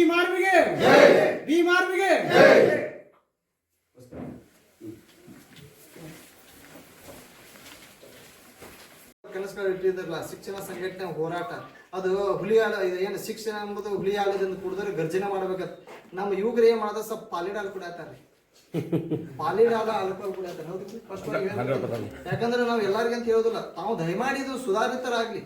ಭೀಮಾರ್ಮಿಗೆ ಭೀಮಾರ್ಮಿಗೆ ಕೆಲಸಗಳು ಇಟ್ಟಿದ್ರಲ್ಲ ಶಿಕ್ಷಣ ಸಂಘಟನೆ ಹೋರಾಟ. ಅದು ಹುಲಿ ಆಲ ಏನು ಶಿಕ್ಷಣ ಎಂಬುದು ಹುಲಿ ಆಗದಿಂದ ಕುಡಿದ್ರೆ ಗರ್ಜನೆ ಮಾಡ್ಬೇಕಂತ. ನಮ್ಮ ಯುವಕರು ಏನ್ ಮಾಡದ? ಸ್ವಲ್ಪ ಪಾಲಿಡ್ ಹಾಲು ಪಾಲಿಡಾಲ ಪಾಲಿಡ್ ಆಲ್ಕೋಹಾಲ್ ಕುಡಿಯತ್ತಾರೆ ಫಸ್ಟ್ ಯಾಕಂದ್ರೆ ನಾವು ಎಲ್ಲರಿಗಂತ ಹೇಳೋದಿಲ್ಲ ತಾವು ದಯಮಾಡಿ ಇದು ಸುಧಾರಿತರಾಗ್ಲಿ.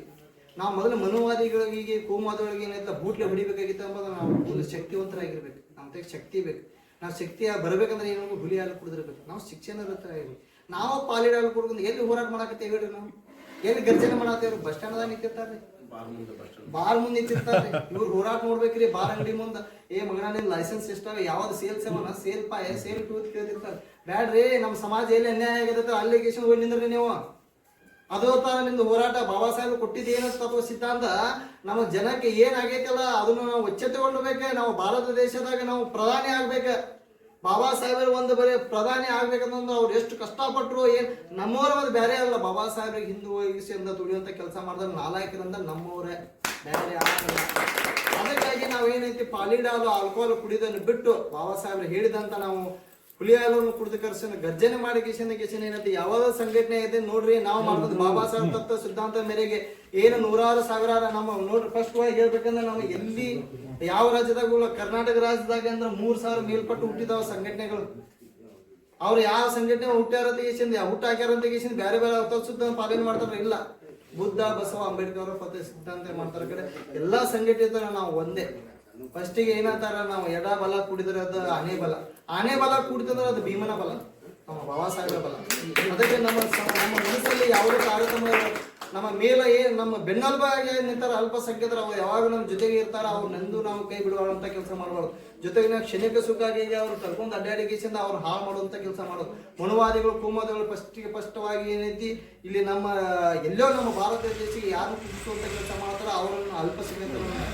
ನಾವು ಮೊದಲು ಮನುವಾದಿಗಳಿಗೆ ಕೋಮಾದೊಳಗೆ ಏನಾಯ್ತು? ಬೂಟ್ಲೆ ಹೊಡಿಬೇಕಾಗಿತ್ತು ಅಂಬೋದು ನಾವು ಒಂದು ಶಕ್ತಿವಂತರಾಗಿರ್ಬೇಕು. ನಮ್ಮ ಶಕ್ತಿ ಬೇಕು. ನಾವು ಶಕ್ತಿ ಬರಬೇಕಂದ್ರೆ ಏನು? ಹುಲಿ ಹಾಲು ಕುಡಿದಿರ್ಬೇಕು. ನಾವು ಶಿಕ್ಷಣರತರಾಗಿರ್ಬೇಕು ನಾವು ಪಾಲಿಡ ಹಾಲು ಕುಡ್ಕೊಂಡು ಎಲ್ಲಿ ಹೋರಾಟ ಮಾಡಕತ್ತೆ ಹೇಳ್ರಿ ನಾವು? ಎಲ್ಲಿ ಗರ್ಜನೆ ಮಾಡತ್ತೇವ್ರಿ ಬಸ್ ಸ್ಟ್ಯಾಂಡ್ದಾಗ ನಿಂತಿರ್ತಾರ್ರಿ. ಬಾರ್ ಮುಂದೆ ನಿಂತಿರ್ತಾರೆ ಇವ್ರು ಹೋರಾಟ ನೋಡ್ಬೇಕ್ರಿ ಬಾರ್ ಅಂಗಡಿ ಮುಂದ. ಏ ಮಗನ ನಿನ್ ಲೈಸೆನ್ಸ್ ಎಷ್ಟಾಗ? ಯಾವ್ದು ಸೇಲ್ ಸೇವನ ಸೇಲ್ ಪಾಯ ಸೇಲ್ ಟೂತ್ ಕೇಳ್ತಿರ್ತಾರೆ ಬ್ಯಾಡ್ರಿ ನಮ್ಮ ಸಮಾಜ ಎಲ್ಲಿ ಅನ್ಯಾಯ ಆಗೈತೆ ಅಲ್ಲಿಗೇಶನ್ ಹೋಗಿ ನಿಂದ್ರಿ ನೀವು. ಅದು ನಿಮ್ದು ಹೋರಾಟ ಬಾಬಾ ಸಾಹೇಬ್ ಕೊಟ್ಟಿದ್ದು ಏನು ತತ್ವ ಸಿದ್ಧಾಂತ ನಮ್ಮ ಜನಕ್ಕೆ ಏನಾಗೈತಲ್ಲ ಅದನ್ನು ನಾವು ಎಚ್ಚೆತ್ತುಕೊಳ್ಳಬೇಕೆ? ನಾವು ಭಾರತ ದೇಶದಾಗ ನಾವು ಪ್ರಧಾನಿ ಆಗ್ಬೇಕ. ಬಾಬಾ ಸಾಹೇಬರು ಒಂದು ಬರೀ ಪ್ರಧಾನಿ ಆಗ್ಬೇಕಂತಂದ್ರೆ ಅವ್ರು ಎಷ್ಟು ಕಷ್ಟಪಟ್ಟರು ಏನ್ ನಮ್ಮವ್ರ ಒಂದು ಬೇರೆ ಅಲ್ಲ. ಬಾಬಾ ಸಾಹೇಬ್ರಿಗೆ ಹಿಂದೂ ಅಂತ ದುಡಿಯುವಂತ ಕೆಲಸ ಮಾಡಿದ್ರೆ ನಾಲ್ಕರಿಂದ ನಮ್ಮವರೇ. ಬೇರೆ ಯಾರಲ್ಲ ಅದಕ್ಕಾಗಿ ನಾವು ಏನೈತಿ ಪಾಲಿಡಾಲು, ಆಲ್ಕೋಹಾಲ್ ಕುಡಿದನ್ನು ಬಿಟ್ಟು ಬಾಬಾ ಸಾಹೇಬ್ರು ಹೇಳಿದಂತ ನಾವು ಹುಲಿ ಹಾಲನ್ನು ಕುಡಿದು ಕರ್ಸನ, ಗರ್ಜನೆ ಮಾಡಿ ಕಿಶನ್ ಕಿಶನ್ ಏನೈತಿ ಯಾವಾಗ ಸಂಘಟನೆ ಇದೆ ನೋಡ್ರಿ, ನಾವು ಮಾಡೋದು ಬಾಬಾ ಸಾಹೇಬ್ ತತ್ವ ಸಿದ್ಧಾಂತ ಮೇರೆಗೆ ಏನು ನೂರಾರು ಸಾವಿರಾರು ನಮ್ಮ ನೋಡ್ರಿ ಫಸ್ಟ್ ಹೋಗಿ ಹೇಳ್ಬೇಕಂದ್ರೆ ನಾವು ಎಲ್ಲಿ, ಯಾವ ರಾಜ್ಯದಾಗ ಕರ್ನಾಟಕ ರಾಜ್ಯದಾಗ ಅಂದ್ರೆ ಮೂರ್ ಸಾವಿರ ಮೇಲ್ಪಟ್ಟು ಹುಟ್ಟಿದಾವ ಸಂಘಟನೆಗಳು. ಅವ್ರು ಯಾವ ಸಂಘಟನೆ ಹುಟ್ಟ್ಯಾರ ತೆಗಿಸಿಂದ ಹುಟ್ಟ ಹಾಕ್ಯಾರಂತ ತೆಗಿಸಿಂದ ಬೇರೆ ಬೇರೆ ಅವತಾರ ಪಾಲನೆ ಮಾಡ್ತಾರ ಇಲ್ಲ. ಬುದ್ಧ, ಬಸವ, ಅಂಬೇಡ್ಕರ್ ಅವರ ಸಿದ್ಧಾಂತ ಮಾಡ್ತಾರ ಕಡೆ. ಎಲ್ಲಾ ಸಂಘಟಿತ ನಾವು ಒಂದೇ. ಫಸ್ಟಿಗೆ ಏನಂತಾರ ನಾವು ಎಡ ಬಲ ಕುಡಿದ್ರೆ ಅದು ಆನೆ ಬಲ. ಆನೆ ಬಲ ಕುಡಿತಂದ್ರೆ ಅದು ಭೀಮನ ಬಲ. ನಮ್ಮ ಬಾಬಾ ಸಾಹೇಬರ ಬಲ. ಅದಕ್ಕೆ ನಮ್ಮ ನಮ್ಮ ಮನಸ್ಸಲ್ಲಿ ಯಾವುದೇ ಕಾರ್ಯಕ್ರಮ. ನಮ್ಮ ಮೇಲೆ ಏನು ನಮ್ಮ ಬೆನ್ನಲ್ಬಾಗಿ ನಿಂತಾರ ಅಲ್ಪಸಂಖ್ಯಾತರು ಅವ್ರು ಯಾವಾಗ ನಮ್ಮ ಜೊತೆಗೆ ಇರ್ತಾರ, ಅವ್ರು ನಂದು ನಾವು ಕೈ ಬಿಡುವಂತ ಕೆಲಸ ಮಾಡಬಾರ್ದು ಜೊತೆಗೆ ನಾವು ಕ್ಷಣಿಕ ಸುಖಾಗಿ ಅವ್ರು ಕರ್ಕೊಂಡು ಅಡ್ಡಾಡಿಗೆಸಿಂದ ಅವ್ರು ಹಾಳು ಮಾಡುವಂತ ಕೆಲಸ ಮಾಡೋದು. ಮನುವಾದಿಗಳು ಫಸ್ಟ್ ಫಸ್ಟಿಗೆ ಸ್ಪಷ್ಟವಾಗಿ ಏನೈತಿ ಇಲ್ಲಿ ನಮ್ಮ, ಎಲ್ಲೋ ನಮ್ಮ ಭಾರತ ದೇಶಕ್ಕೆ ಯಾರು ಕುಸಿಸುವಂತ ಕೆಲಸ ಮಾಡ್ತಾರೋ ಅವರನ್ನು ಅಲ್ಪಸಂಖ್ಯಾತರನ್ನ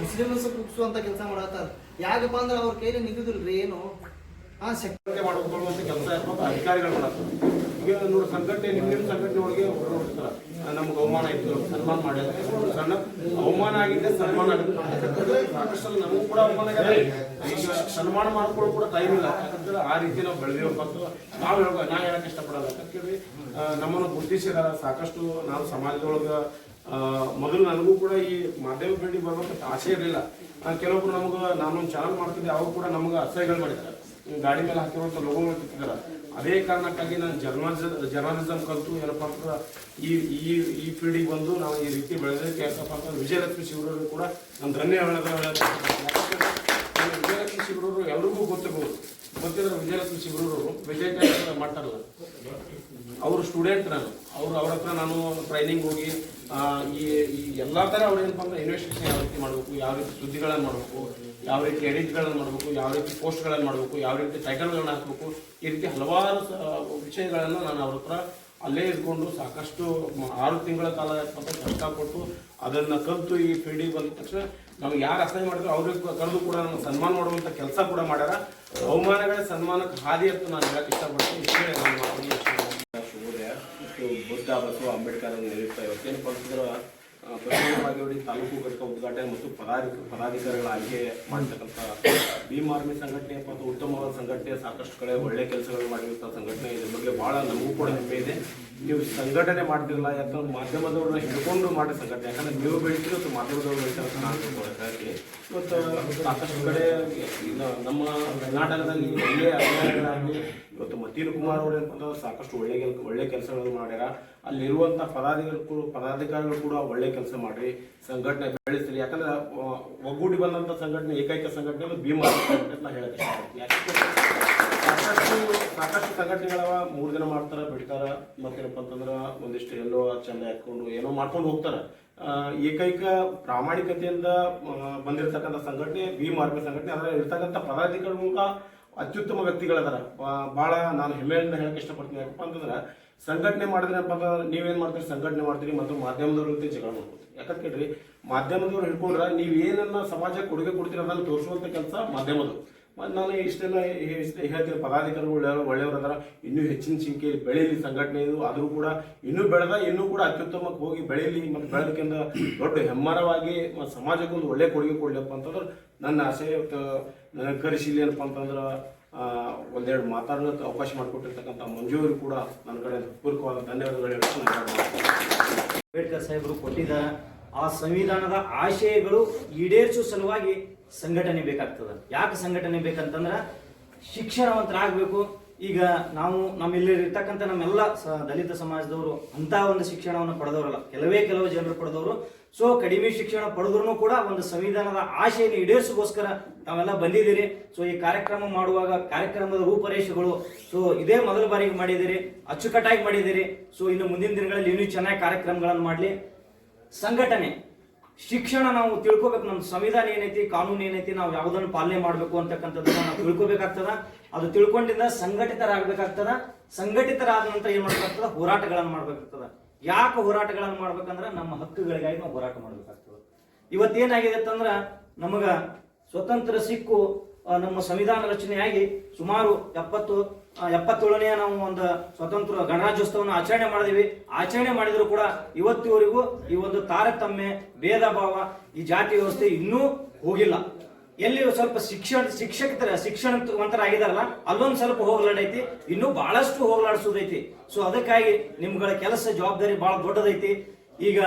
ಮುಸ್ಲಿಮ್ಸ್ ಕುಗ್ಸುವಂತ ಕೆಲಸ ಮಾಡತ್ತಾರ ಯಾಕಪ್ಪ ಅಂದ್ರೆ ಅವ್ರ ಕೈಲಿ ನಿಗುದಿಲ್ರಿ ಏನು? ಆ ಶಕ್ತಿ ಮಾಡಿಕೊಳ್ಳುವಂತ ಕೆಲಸ ಅಧಿಕಾರಿಗಳು ಮಾಡ್ತಾರೆ ಈಗ ಸಂಘಟನೆ ನಿಮ್ಮ ಸಂಘಟನೆ ಒಳಗೆ ನಮ್ಗೆ ಅವಮಾನ ಆಯ್ತು ಸನ್ಮಾನ ಮಾಡಿದ್ರೆ ಸಣ್ಣ ಅವಮಾನ ಆಗಿದೆ ಸನ್ಮಾನ ಸಾಕಷ್ಟು ನಮಗೂ ಕೂಡ ಅವಮಾನ ಸನ್ಮಾನ ಮಾಡ್ಕೊಳ್ಳೋ ಕೂಡ ಟೈಮ್ ಇಲ್ಲ. ಯಾಕಂದ್ರೆ ಆ ರೀತಿ ನಾವು ಬೆಳೆದಿವಪ್ಪ ಅಂತ ನಾವು ಹೇಳ್ಬೋದು ನಾ ಹೇಳಕ್ ಇಷ್ಟಪಡಲ್ಲ. ಯಾಕಂತೇಳಿ ಆ, ನಮ್ಮನ್ನು ಗುರುತಿಸಿದಾರ. ಸಾಕಷ್ಟು ನಾವು ಸಮಾಜದೊಳಗ ಮೊದಲು ನನಗೂ ಕೂಡ ಈ ಮಾಧ್ಯಮ ಭೇಟಿ ಬರ್ಬೇಕಂತ ಆಸೆ ಇರಲಿಲ್ಲ. ಕೆಲವೊಬ್ರು ನಮ್ಗೆ, ನಾನೊಂದು ಚಾನಲ್ ಮಾಡ್ತಿದ್ದೆ, ಅವ್ರು ಕೂಡ ನಮ್ಗೆ ಅಸಹ್ಯಗಳು ಮಾಡಿದ್ದಾರೆ. ಗಾಡಿ ಮೇಲೆ ಹಾಕಿರುವಂತ ಲೋಗೋ ತಿಂತಿದಾರ ಅದೇ ಕಾರಣಕ್ಕಾಗಿ ನಾನು ಜರ್ನಲಿಸ ಜರ್ನಲಿಸಮ್ ಕಲಿತು, ಏನಪ್ಪಾ ಅಂತಂದ್ರೆ, ಈ ಈ ಈ ಫೀಲ್ಡಿಗೆ ಬಂದು ನಾವು ಈ ರೀತಿ ಬೆಳೆದಕ್ಕೆ ಯಾಕಪ್ಪ ಅಂತಂದ್ರೆ ವಿಜಯಲಕ್ಷ್ಮಿ ಶಿವರವರು ಕೂಡ ನಮ್ಮ ಧನ್ಯ ವಿಜಯಲಕ್ಷ್ಮಿ ಶಿವರವರು ಎಲ್ರಿಗೂ ಗೊತ್ತಿರ್ಬೋದು. ಗೊತ್ತಿದ್ರೆ ವಿಜಯಲಕ್ಷ್ಮಿ ಶಿವರವರು ವಿಜಯ ಮಾಡ್ತಾರಲ್ಲ. ಅವರು ಸ್ಟೂಡೆಂಟ್ ನಾನು. ಅವ್ರು ಅವ್ರ ಹತ್ರ ನಾನು ಟ್ರೈನಿಂಗ್ ಹೋಗಿ ಈ ಈ ಎಲ್ಲಾ ತರ ಅವ್ರು ಏನಪ್ಪ ಅಂದ್ರೆ ಇನ್ವೆಸ್ಟಿಗೇಷನ್ ಯಾವ ರೀತಿ ಮಾಡಬೇಕು, ಯಾವ ರೀತಿ ಸುದ್ದಿಗಳನ್ನು ಮಾಡಬೇಕು, ಯಾವ ರೀತಿ ಎಡಿಟ್ಗಳನ್ನು ಮಾಡಬೇಕು, ಯಾವ ರೀತಿ ಪೋಸ್ಟ್ಗಳನ್ನು ಮಾಡಬೇಕು, ಯಾವ ರೀತಿ ಟೈಟಲ್ಗಳನ್ನ ಹಾಕಬೇಕು, ಈ ರೀತಿ ಹಲವಾರು ವಿಷಯಗಳನ್ನು ನಾನು ಅವ್ರ ಹತ್ರ ಅಲ್ಲೇ ಇದ್ಕೊಂಡು ಸಾಕಷ್ಟು ಆರು ತಿಂಗಳ ಕಾಲ ಏನಪ್ಪ ಕಷ್ಟಪಟ್ಟು ಅದನ್ನ ಕಲಿತು ಈ ಫೀಲ್ಡಿಗೆ ಬಂದ ತಕ್ಷಣ ನಮ್ಗೆ ಯಾರು ಅಸಹ್ಯ ಮಾಡಿದ್ರು ಅವ್ರಿಗೆ ಕರೆದು ಕೂಡ ನಮ್ಗೆ ಸನ್ಮಾನ ಮಾಡುವಂತ ಕೆಲಸ ಕೂಡ ಮಾಡ್ಯಾರ. ಅವಮಾನಗಳೇ ಸನ್ಮಾನಕ್ಕೆ ಹಾದಿ ಅಂತ ನಾನು ಹೇಳಕ್ ಇಷ್ಟಪಡ್ತೀನಿ. ಇಷ್ಟೇ ಮಾತಿಗೆ ಇಷ್ಟ. ಶುಭೋದಯ ಮತ್ತು ಬುದ್ಧ ಬಸವ ಅಂಬೇಡ್ಕರ್ ಇವತ್ತೇನಪ್ಪ ಅಂತಂದ್ರೆ ಆ, ಬಸವನ ತಾಲೂಕು ಘಟಕ ಉದ್ಘಾಟನೆ ಮತ್ತು ಪದಾಧಿ ಪದಾಧಿಕಾರಿಗಳ ಆಯ್ಕೆ ಮಾಡ್ತಕ್ಕಂಥ ಭೀಮ್ ಆರ್ಮಿ ಸಂಘಟನೆ ಮತ್ತು ಉತ್ತಮವಾದ ಸಂಘಟನೆ ಸಾಕಷ್ಟು ಕಡೆ ಒಳ್ಳೆ ಕೆಲಸಗಳು ಮಾಡಿರುವಂಥ ಸಂಘಟನೆ. ಇದ್ರ ಬಗ್ಗೆ ಬಹಳ ನಮಗೂ ಕೂಡ ಹೆಮ್ಮೆ ಇದೆ. ನೀವು ಸಂಘಟನೆ ಮಾಡ್ತಿರಲ್ಲ, ಯಾಕಂದ್ರೆ ಮಾಧ್ಯಮದವ್ರನ್ನ ಹಿಡ್ಕೊಂಡು ಮಾಡಿ ಸಂಘಟನೆ. ಯಾಕಂದ್ರೆ ನೀವು ಬೆಳಿತೀರಿ ಮತ್ತು ಮಾಧ್ಯಮದವ್ರು ಬೆಳಿತಾರೆ ಅಂತ ನಾನು ಇವತ್ತು ಸಾಕಷ್ಟು ಕಡೆ ನಮ್ಮ ಕರ್ನಾಟಕದಲ್ಲಿ ಒಳ್ಳೆಯ ಅಧಿಕಾರಿಗಳಾಗಲಿ, ಇವತ್ತು ಮತೀನ್ ಕುಮಾರ್ ಅವರು ಏನಂತಂದ್ರೆ ಸಾಕಷ್ಟು ಒಳ್ಳೆ ಕೆಲ, ಒಳ್ಳೆ ಕೆಲಸಗಳನ್ನು ಮಾಡ್ಯಾರ. ಅಲ್ಲಿರುವಂಥ ಪದಾಧಿಕಾರಿಗಳು ಪದಾಧಿಕಾರಿಗಳು ಕೂಡ ಒಳ್ಳೆ ಕೆಲಸ ಮಾಡ್ರಿ, ಸಂಘಟನೆ ಬೆಳೆಸ್ರಿ. ಯಾಕಂದ್ರೆ ಒಗ್ಗೂಡಿ ಬಂದಂತ ಸಂಘಟನೆ, ಏಕೈಕ ಸಂಘಟನೆ ಭೀಮಾ ಸಂಘಟನೆ ಅಂತ ಹೇಳಕ್ಕೆ ಯಾಕಂದ್ರೆ ಸಾಕಷ್ಟು ಸಾಕಷ್ಟು ಸಂಘಟನೆಗಳವ ಮೂರು ಜನ ಮಾಡ್ತಾರ, ಬಿಡ್ತಾರ. ಮತ್ತೇನಪ್ಪ ಅಂತಂದ್ರ ಒಂದಿಷ್ಟು ಎಲ್ಲೋ ಚಂದ ಹಾಕೊಂಡು ಏನೋ ಮಾಡ್ಕೊಂಡು ಹೋಗ್ತಾರ. ಏಕೈಕ ಪ್ರಾಮಾಣಿಕತೆಯಿಂದ ಬಂದಿರತಕ್ಕಂಥ ಸಂಘಟನೆ, ವಿ ಮಾರ್ಗ ಸಂಘಟನೆ, ಅದರ ಇರ್ತಕ್ಕಂಥ ಪದಾಧಿಕಾರಿಗಳು ಅತ್ಯುತ್ತಮ ವ್ಯಕ್ತಿಗಳದಾರ. ಬಹಳ ನಾನು ಹೆಮ್ಮೆಯಿಂದ ಹೇಳಕ್ ಇಷ್ಟಪಡ್ತೀನಿ. ಯಾಕಪ್ಪ ಅಂತಂದ್ರೆ ಸಂಘಟನೆ ಮಾಡಿದ್ರೆಪ್ಪ ಅಂತಂದ್ರೆ ನೀವೇನ್ ಮಾಡ್ತೀರಿ? ಸಂಘಟನೆ ಮಾಡ್ತೀರಿ ಮತ್ತು ಮಾಧ್ಯಮದವ್ರ ಜೊತೆ ಜಗಳ ಮಾಡ್ಬೋದು ಯಾಕಂತ ಕೇಳ್ರಿ, ಮಾಧ್ಯಮದವ್ರು ಹಿಡ್ಕೊಂಡ್ರೆ ನೀವು ಏನನ್ನ ಸಮಾಜಕ್ಕೆ ಕೊಡುಗೆ ಕೊಡ್ತೀರ ಅದನ್ನ ತೋರಿಸುವಂತ ಕೆಲಸ ಮಾಧ್ಯಮದು ಮತ್ತು ನಾನು ಇಷ್ಟೆಲ್ಲ ಹೇಳ್ತೀನಿ ಪದಾಧಿಕಾರಿಗಳು ಒಳ್ಳೆಯವರು ಅದಾರ ಇನ್ನೂ ಹೆಚ್ಚಿನ ಸಂಖ್ಯೆಯಲ್ಲಿ ಬೆಳೀಲಿ ಸಂಘಟನೆ ಇದು, ಆದರೂ ಕೂಡ ಇನ್ನೂ ಬೆಳೆದ, ಇನ್ನೂ ಕೂಡ ಅತ್ಯುತ್ತಮಕ್ಕೆ ಹೋಗಿ ಬೆಳೀಲಿ ಮತ್ತು ಬೆಳೆದಕ್ಕಿಂತ ದೊಡ್ಡ ಹೆಮ್ಮರವಾಗಿ ಮತ್ತು ಸಮಾಜಕ್ಕೆ ಒಂದು ಒಳ್ಳೆ ಕೊಡುಗೆ ಕೊಡ್ಲಪ್ಪ ಅಂತಂದ್ರೆ ನನ್ನ ಆಸೆ ನನಗೆ ಕರೆಸಿಲಿ ಏನಪ್ಪ ಅಂತಂದ್ರೆ ಒಂದೆರಡು ಮಾತಾಡೋಕೆ ಅವಕಾಶ ಮಾಡಿಕೊಟ್ಟಿರ್ತಕ್ಕಂಥ ಮಂಜು ಅವರು ಕೂಡ ನನ್ನ ಕಡೆ ಪೂರ್ವಕವಾದ ಧನ್ಯವಾದಗಳು. ಅಂಬೇಡ್ಕರ್ ಸಾಹೇಬರು ಕೊಟ್ಟಿದ್ದ ಆ ಸಂವಿಧಾನದ ಆಶಯಗಳು ಈಡೇರಿಸುವ ಸಲುವಾಗಿ ಸಂಘಟನೆ ಬೇಕಾಗ್ತದ. ಯಾಕೆ ಸಂಘಟನೆ ಬೇಕಂತಂದ್ರ ಶಿಕ್ಷಣವಂತರಾಗಬೇಕು. ಈಗ ನಾವು ನಮ್ಮಿಲ್ಲಿರ್ತಕ್ಕಂಥ ನಮ್ಮೆಲ್ಲ ದಲಿತ ಸಮಾಜದವರು ಅಂತ ಒಂದು ಶಿಕ್ಷಣವನ್ನು ಪಡೆದವರಲ್ಲ. ಕೆಲವೇ ಕೆಲವು ಜನರು ಪಡೆದವರು. ಸೊ ಕಡಿಮೆ ಶಿಕ್ಷಣ ಪಡೆದ್ರು ಕೂಡ ಒಂದು ಸಂವಿಧಾನದ ಆಶೆಯನ್ನು ಈಡೇರಿಸೋಸ್ಕರ ತಾವೆಲ್ಲ ಬಂದಿದ್ದೀರಿ. ಸೊ ಈ ಕಾರ್ಯಕ್ರಮ ಮಾಡುವಾಗ ಕಾರ್ಯಕ್ರಮದ ರೂಪರೇಷೆಗಳು. ಸೊ ಇದೇ ಮೊದಲ ಬಾರಿಗೆ ಮಾಡಿದ್ದೀರಿ. ಅಚ್ಚುಕಟ್ಟಾಗಿ ಮಾಡಿದ್ದೀರಿ. ಸೊ ಇನ್ನು ಮುಂದಿನ ದಿನಗಳಲ್ಲಿ ಇನ್ನೂ ಚೆನ್ನಾಗಿ ಕಾರ್ಯಕ್ರಮಗಳನ್ನು ಮಾಡಲಿ. ಸಂಘಟನೆ. ಶಿಕ್ಷಣ ನಾವು ತಿಳ್ಕೋಬೇಕು. ನಮ್ಮ ಸಂವಿಧಾನ ಏನೈತಿ, ಕಾನೂನು ಏನೈತಿ, ನಾವು ಯಾವುದನ್ನು ಪಾಲನೆ ಮಾಡಬೇಕು ಅಂತಕ್ಕಂಥದ್ದನ್ನ ನಾವು ತಿಳ್ಕೊಬೇಕಾಗ್ತದ. ಅದು ತಿಳ್ಕೊಂಡಿಂದ ಸಂಘಟಿತರಾಗಬೇಕಾಗ್ತದ. ಸಂಘಟಿತರಾದ ನಂತರ ಏನ್ ಮಾಡ್ಬೇಕಾಗ್ತದ? ಹೋರಾಟಗಳನ್ನು ಮಾಡ್ಬೇಕಾಗ್ತದ. ಯಾಕೆ ಹೋರಾಟಗಳನ್ನು ಮಾಡ್ಬೇಕಂದ್ರೆ ನಮ್ಮ ಹಕ್ಕುಗಳಿಗಾಗಿ ನಾವು ಹೋರಾಟ ಮಾಡ್ಬೇಕಾಗ್ತದ. ಇವತ್ತೇನಾಗಿದೆ ಅಂತಂದ್ರ ನಮಗ ಸ್ವತಂತ್ರ ಸಿಕ್ಕು ನಮ್ಮ ಸಂವಿಧಾನ ರಚನೆಯಾಗಿ ಸುಮಾರು ಎಪ್ಪತ್ತು ಎಪ್ಪತ್ತೇಳನೆಯ ನಾವು ಒಂದು ಸ್ವತಂತ್ರ ಗಣರಾಜ್ಯೋತ್ಸವವನ್ನು ಆಚರಣೆ ಮಾಡಿದೀವಿ. ಆಚರಣೆ ಮಾಡಿದ್ರು ಕೂಡ ಇವತ್ತಿವರೆಗೂ ಈ ಒಂದು ತಾರತಮ್ಯ ಭೇದ ಭಾವ ಈ ಜಾತಿ ವ್ಯವಸ್ಥೆ ಇನ್ನೂ ಹೋಗಿಲ್ಲ. ಎಲ್ಲಿ ಸ್ವಲ್ಪ ಶಿಕ್ಷಣ, ಶಿಕ್ಷಕರ ಆಗಿದಾರಲ್ಲ ಅಲ್ಲೊಂದು ಸ್ವಲ್ಪ ಹೋಗ್ಲಾಡೈತಿ, ಇನ್ನೂ ಬಹಳಷ್ಟು ಹೋಗ್ಲಾಡಿಸೋದೈತಿ. ಸೊ ಅದಕ್ಕಾಗಿ ನಿಮ್ಗಳ ಕೆಲಸ ಜವಾಬ್ದಾರಿ ಬಹಳ ದೊಡ್ಡದೈತಿ. ಈಗ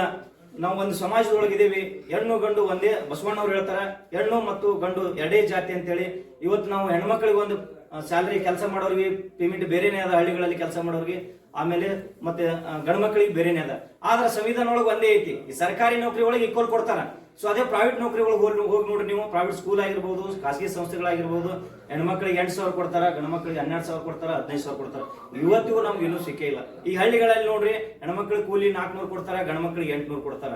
ನಾವು ಒಂದು ಸಮಾಜದೊಳಗಿದ್ದೀವಿ. ಹೆಣ್ಣು, ಗಂಡು ಒಂದೇ, ಬಸವಣ್ಣವ್ರು ಹೇಳ್ತಾರೆ, ಹೆಣ್ಣು ಮತ್ತು ಗಂಡು ಎರಡೇ ಜಾತಿ ಅಂತೇಳಿ. ಇವತ್ತು ನಾವು ಹೆಣ್ಮಕ್ಳಿಗೆ ಒಂದು ಸ್ಯಾಲರಿ ಕೆಲಸ ಮಾಡೋರಿಗೆ ಪೇಮೆಂಟ್ ಬೇರೆನೇ ಅದ, ಹಳ್ಳಿಗಳಲ್ಲಿ ಕೆಲಸ ಮಾಡೋರಿಗೆ, ಆಮೇಲೆ ಮತ್ತೆ ಗಣಮಕ್ಕಳಿಗೆ ಬೇರೆನೇ ಅದ. ಆದ್ರೆ ಸಂವಿಧಾನ ಒಳಗೆ ಒಂದೇ ಐತಿ. ಈ ಸರ್ಕಾರಿ ನೌಕರಿ ಒಳಗೆ ಈಕ್ವಲ್ ಕೊಡ್ತಾರ. ಸೊ ಅದೇ ಪ್ರೈವೇಟ್ ನೌಕರಿ ಒಳಗೆ ಹೋಗಿ ಹೋಗಿ ನೋಡ್ರಿ ನೀವು. ಪ್ರೈವೇಟ್ ಸ್ಕೂಲ್ ಆಗಿರ್ಬೋದು, ಖಾಸಗಿ ಸಂಸ್ಥೆಗಳಾಗಿರ್ಬೋದು, ಹೆಣ್ಮಕ್ಳಿಗೆ ಎಂಟು ಸಾವಿರ ಕೊಡ್ತಾರ ಗಂಡ್ಮಕ್ಳಿಗೆ ಹನ್ನೆರಡು ಸಾವಿರ ಕೊಡ್ತಾರ, ಹದಿನೈದು ಸಾವಿರ ಕೊಡ್ತಾರ. ಇವತ್ತಿಗೂ ನಮ್ಗೆ ಇನ್ನೂ ಸಿಕ್ಕೇ ಇಲ್ಲ. ಈ ಹಳ್ಳಿಗಳಲ್ಲಿ ನೋಡ್ರಿ ಹೆಣ್ಮಕ್ಳಿಗೆ ಕೂಲಿ ನಾಲ್ಕುನೂರು ಕೊಡ್ತಾರ ಗಂಡ್ಮಕ್ಳಿಗೆ ಎಂಟುನೂರು ಕೊಡ್ತಾರ.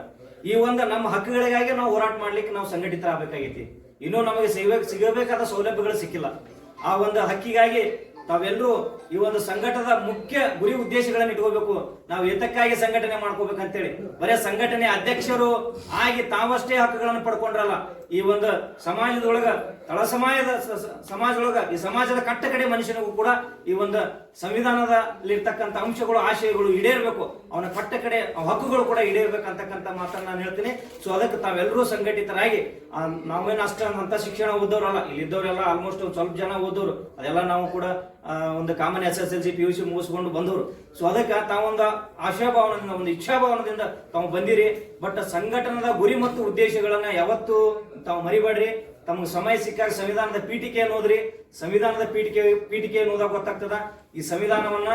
ಈ ಒಂದು ನಮ್ಮ ಹಕ್ಕುಗಳಿಗಾಗಿ ನಾವು ಹೋರಾಟ ಮಾಡ್ಲಿಕ್ಕೆ ನಾವು ಸಂಘಟಿತರಾಗಬೇಕಾಗೈತಿ. ಇನ್ನೂ ನಮಗೆ ಸಿಗಬೇಕು ಸಿಗಬೇಕಾದ ಸೌಲಭ್ಯಗಳು ಸಿಕ್ಕಿಲ್ಲ. ಆ ಒಂದು ಹಕ್ಕಿಗಾಗಿ ತಾವೆಲ್ಲರೂ ಈ ಒಂದು ಸಂಘಟದ ಮುಖ್ಯ ಗುರಿ ಉದ್ದೇಶಗಳನ್ನು ಇಟ್ಕೋಬೇಕು. ನಾವು ಏತಕ್ಕಾಗಿ ಸಂಘಟನೆ ಮಾಡ್ಕೋಬೇಕಂತೇಳಿ. ಬರೇ ಸಂಘಟನೆ ಅಧ್ಯಕ್ಷರು ಆಗಿ ತಾವಷ್ಟೇ ಹಕ್ಕುಗಳನ್ನು ಪಡ್ಕೊಂಡ್ರಲ್ಲ. ಈ ಒಂದು ಸಮಾಜದೊಳಗ, ತಳ ಸಮಾಜದ ಸಮಾಜದೊಳಗ, ಈ ಸಮಾಜದ ಕಟ್ಟ ಕಡೆ ಮನುಷ್ಯನಿಗೂ ಕೂಡ ಈ ಒಂದು ಸಂವಿಧಾನದಲ್ಲಿರ್ತಕ್ಕಂಥ ಅಂಶಗಳು, ಆಶಯಗಳು ಈಡೇರ್ಬೇಕು. ಅವನ ಕಟ್ಟ ಕಡೆ ಹಕ್ಕುಗಳು ಕೂಡ ಈಡೇರ್ಬೇಕಂತಕ್ಕಂಥ ಮಾತನ್ನ ನಾನು ಹೇಳ್ತೀನಿ. ಸೊ ಅದಕ್ಕೆ ತಾವೆಲ್ಲರೂ ಸಂಘಟಿತರಾಗಿ ನಾವೇನು ಅಷ್ಟ ಅಂತ ಶಿಕ್ಷಣ ಓದೋರಲ್ಲ ಇಲ್ಲಿ ಇದ್ದವರೆಲ್ಲ ಆಲ್ಮೋಸ್ಟ್ ಒಂದು ಸ್ವಲ್ಪ ಜನ ಓದೋರು ಅದೆಲ್ಲ ನಾವು ಕೂಡ ಒಂದು common S S L C P U C ಮುಗಿಸ್ಕೊಂಡು ಬಂದವರು. ಸೊ ಅದಕ್ಕೆ ತಾವೊಂದು ಆಶಾಭಾವನದಿಂದ, ಒಂದು ಇಚ್ಛಾಭಾವನದಿಂದ ತಾವು ಬಂದಿರಿ. ಬಟ್ ಸಂಘಟನದ ಗುರಿ ಮತ್ತು ಉದ್ದೇಶಗಳನ್ನ ಯಾವತ್ತೂ ತಾವು ಮರಿಬೇಡ್ರಿ. ತಮಗೆ ಸಮಯ ಸಿಕ್ಕಾಗ ಸಂವಿಧಾನದ ಪೀಠಿಕೆ ಓದ್ರಿ ಸಂವಿಧಾನದ ಪೀಠಿಕೆ ಪೀಠಿಕೆ ಓದಾಗ ಗೊತ್ತಾಗ್ತದ. ಈ ಸಂವಿಧಾನವನ್ನ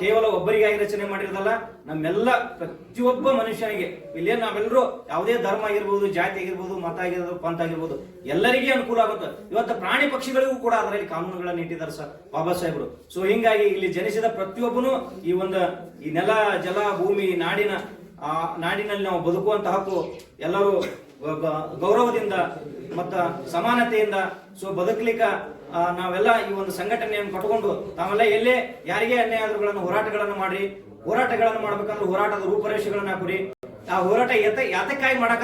ಕೇವಲ ಒಬ್ಬರಿಗಾಗಿ ರಚನೆ ಮಾಡಿರೋದಲ್ಲ, ನಮ್ಮೆಲ್ಲ ಪ್ರತಿಯೊಬ್ಬ ಮನುಷ್ಯನಿಗೆ ಇಲ್ಲೇ ನಾವೆಲ್ಲರೂ ಯಾವುದೇ ಧರ್ಮ ಆಗಿರ್ಬೋದು, ಜಾತಿ ಆಗಿರ್ಬೋದು, ಮತ ಆಗಿರ್ಬೋದು, ಪಂಥ ಆಗಿರ್ಬೋದು, ಎಲ್ಲರಿಗೆ ಅನುಕೂಲ ಆಗುತ್ತೆ. ಇವತ್ತು ಪ್ರಾಣಿ ಪಕ್ಷಿಗಳಿಗೂ ಕೂಡ ಅದರಲ್ಲಿ ಕಾನೂನುಗಳನ್ನು ಇಟ್ಟಿದ್ದಾರೆ ಸರ್, ಬಾಬಾ ಸಾಹೇಬರು. ಸೊ ಹಿಂಗಾಗಿ ಇಲ್ಲಿ ಜನಿಸಿದ ಪ್ರತಿಯೊಬ್ಬನು ಈ ಒಂದು ಈ ನೆಲ, ಜಲ, ಭೂಮಿ, ನಾಡಿನ, ಆ ನಾಡಿನಲ್ಲಿ ನಾವು ಬದುಕುವಂತ ಹಕ್ಕು ಎಲ್ಲರೂ ಗೌರವದಿಂದ ಮತ್ತ ಸಮಾನತೆಯಿಂದ ಸೊ ಬದುಕಲಿಕ್ಕ ನಾವೆಲ್ಲ ಈ ಒಂದು ಸಂಘಟನೆಯನ್ನು ಕಟ್ಕೊಂಡು ತಾವೆಲ್ಲ ಎಲ್ಲೇ ಯಾರಿಗೆ ಅನ್ಯಾಯ ಆದ್ರುಗಳನ್ನು ಹೋರಾಟಗಳನ್ನು ಮಾಡಿ ಹೋರಾಟಗಳನ್ನು ಮಾಡ್ಬೇಕಂದ್ರೆ ಹೋರಾಟದ ರೂಪರೇಷೆಗಳನ್ನ ಹಾಕುರಿ ಆ ಹೋರಾಟ ಯಾತಕ್ಕಾಗಿ ಮಾಡಕ